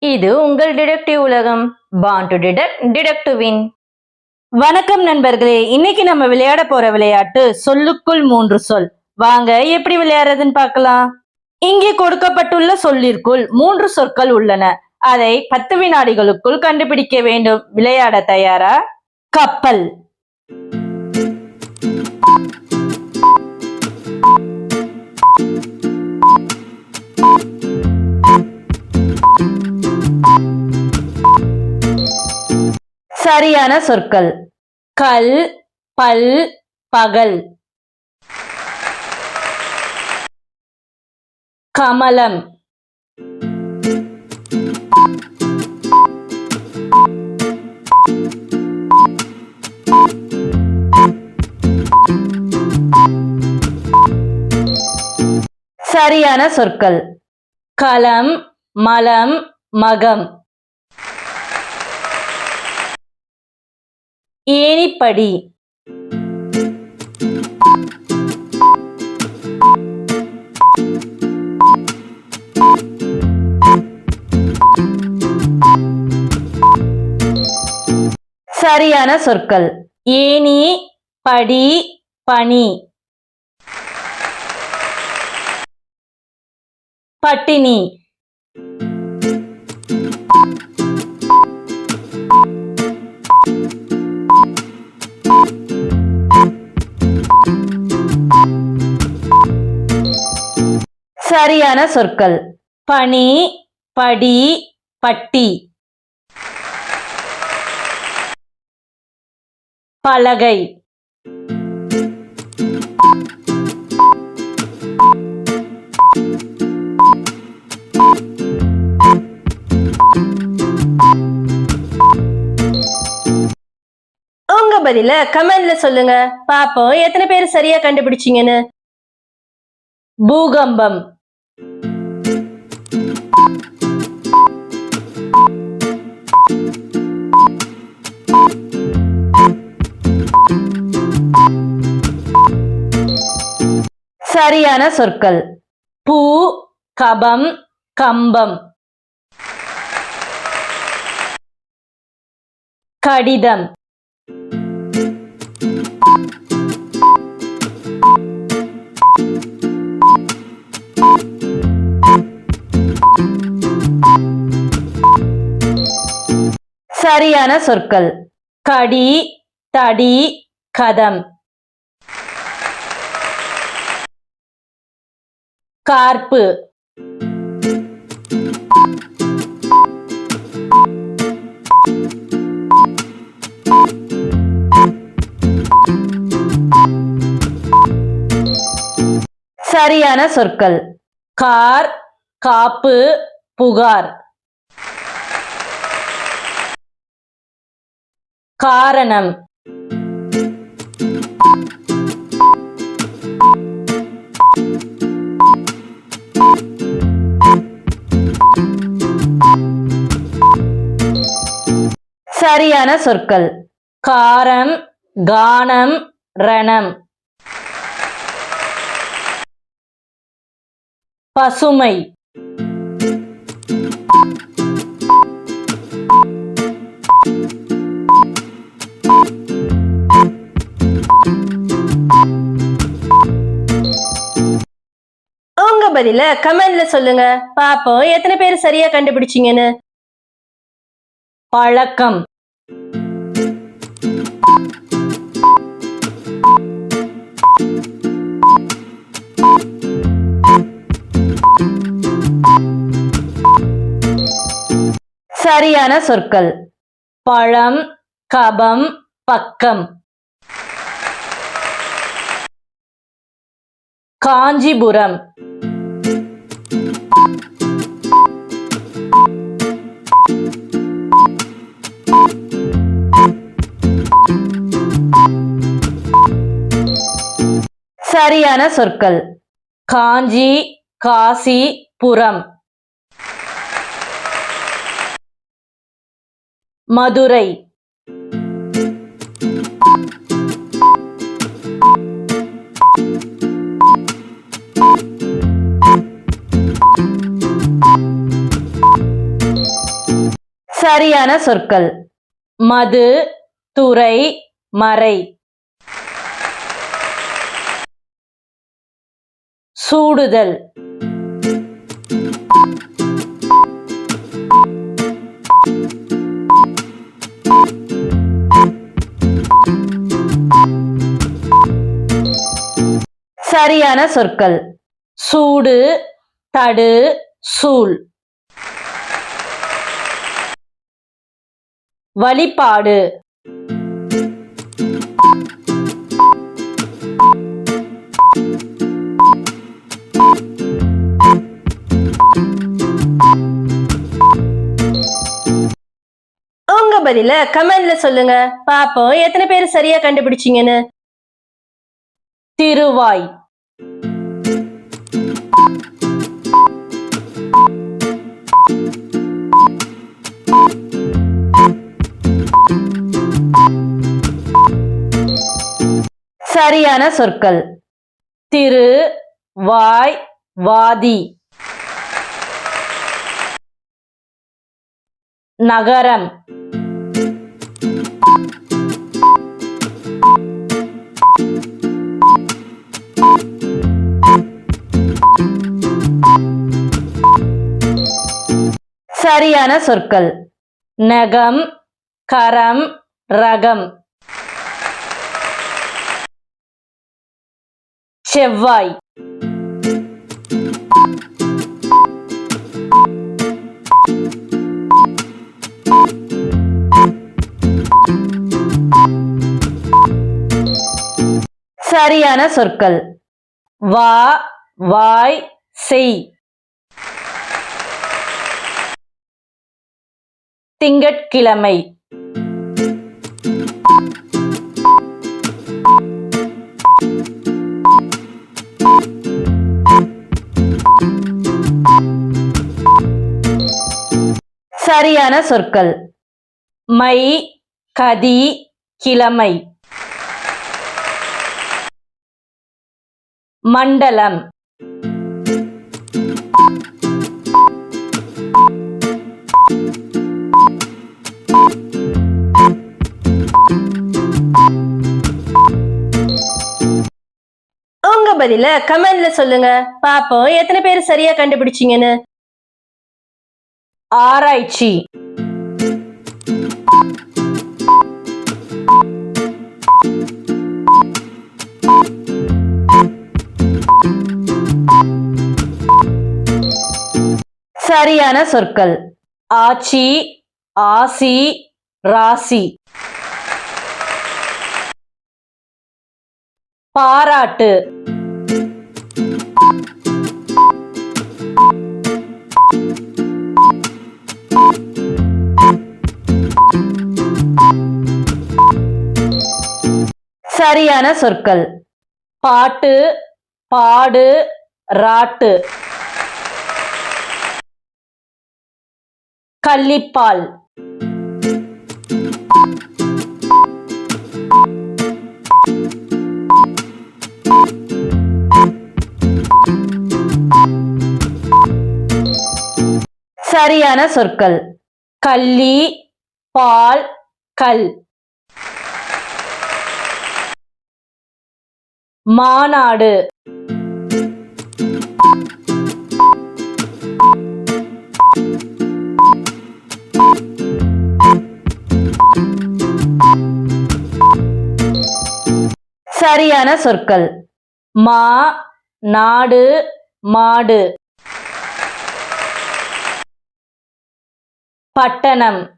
இது உங்கள் டிடெக்டிவ் உலகம் பான் டு டிடெக்ட் டிடெக்டிவின் வின் வணக்கம் நண்பர்களே இன்னைக்கு நம்ம விளையாட போற விளையாட்டு சொல்லுக்குள் மூன்று சொல். வாங்க எப்படி விளையாடுறதுன்னு பார்க்கலாம். இங்கே கொடுக்கப்பட்டுள்ள சொல்லிற்குள் மூன்று சொற்கள் உள்ளன. அதை பத்து வினாடிகளுக்குள் கண்டுபிடிக்க வேண்டும். விளையாட தயாரா? கப்பல். சரியான சொற்கள். கல் பல் பகல். கமலம். சரியான சொற்கள். களம் மலம் மகம். ஏணிப்படி. சரியான சொற்கள். ஏணி படி பனி பட்டினி. சரியான சொற்கள். பனி படி பட்டி. பலகை. உங்க பதில கமெண்ட்ல சொல்லுங்க. பாப்போம் எத்தனை பேர் சரியா கண்டுபிடிச்சீங்கன்னு? பூகம்பம். சரியான சொற்கள். பூ கபம் கம்பம். கடிதம். சரியான சொற்கள். கடி தடி கதம். கார்ப்பு. சரியான சொற்கள். கார் காப்பு புகார். காரணம். சரியான சொற்கள். காரம் கானம் ரணம். பசுமை. உங்க பதில கமெண்ட்ல சொல்லுங்க. பாப்போம் எத்தனை பேர் சரியா கண்டுபிடிச்சீங்கன்னு. பழக்கம். சரியான சொற்கள். பழம் கபம் பக்கம். காஞ்சிபுரம். சரியான சொற்கள். காஞ்சி காசி புறம் மதுரை. சரியான சொற்கள். மது துறை மறை. சூடுதல். சரியான சொற்கள். சூடு தடு சூழ். வழிபாடு. உங்க பதில கமெண்ட்ல சொல்லுங்க. பாப்போம் எத்தனை பேர் சரியா கண்டுபிடிச்சீங்கன்னு. திருவாய். சரியான சொற்கள். திரு வாய் வாதி. நகரம். சரியான சொற்கள். நகம் கரம் ரகம். செவ்வாய். சரியான சொற்கள். வா வாய் செய். திங்கட்கிழமை. சரியான சொற்கள். மை கதி கிழமை. மண்டலம். உங்க பதில கமெண்ட்ல சொல்லுங்க. பாப்போம். எத்தனை பேர் சரியா கண்டுபிடிச்சீங்கன்னு. ஆராய்ச்சி. சரியான சொற்கள். ஆச்சி ஆசி ராசி. பாராட்டு. சரியான சொற்கள். பாட்டு பாடு ராட்டு. கள்ளிப்பால். சரியான சொற்கள். கள்ளி பால் கல். மாநாடு. சரியான சொற்கள். மா நாடு மாடு. பட்டணம்.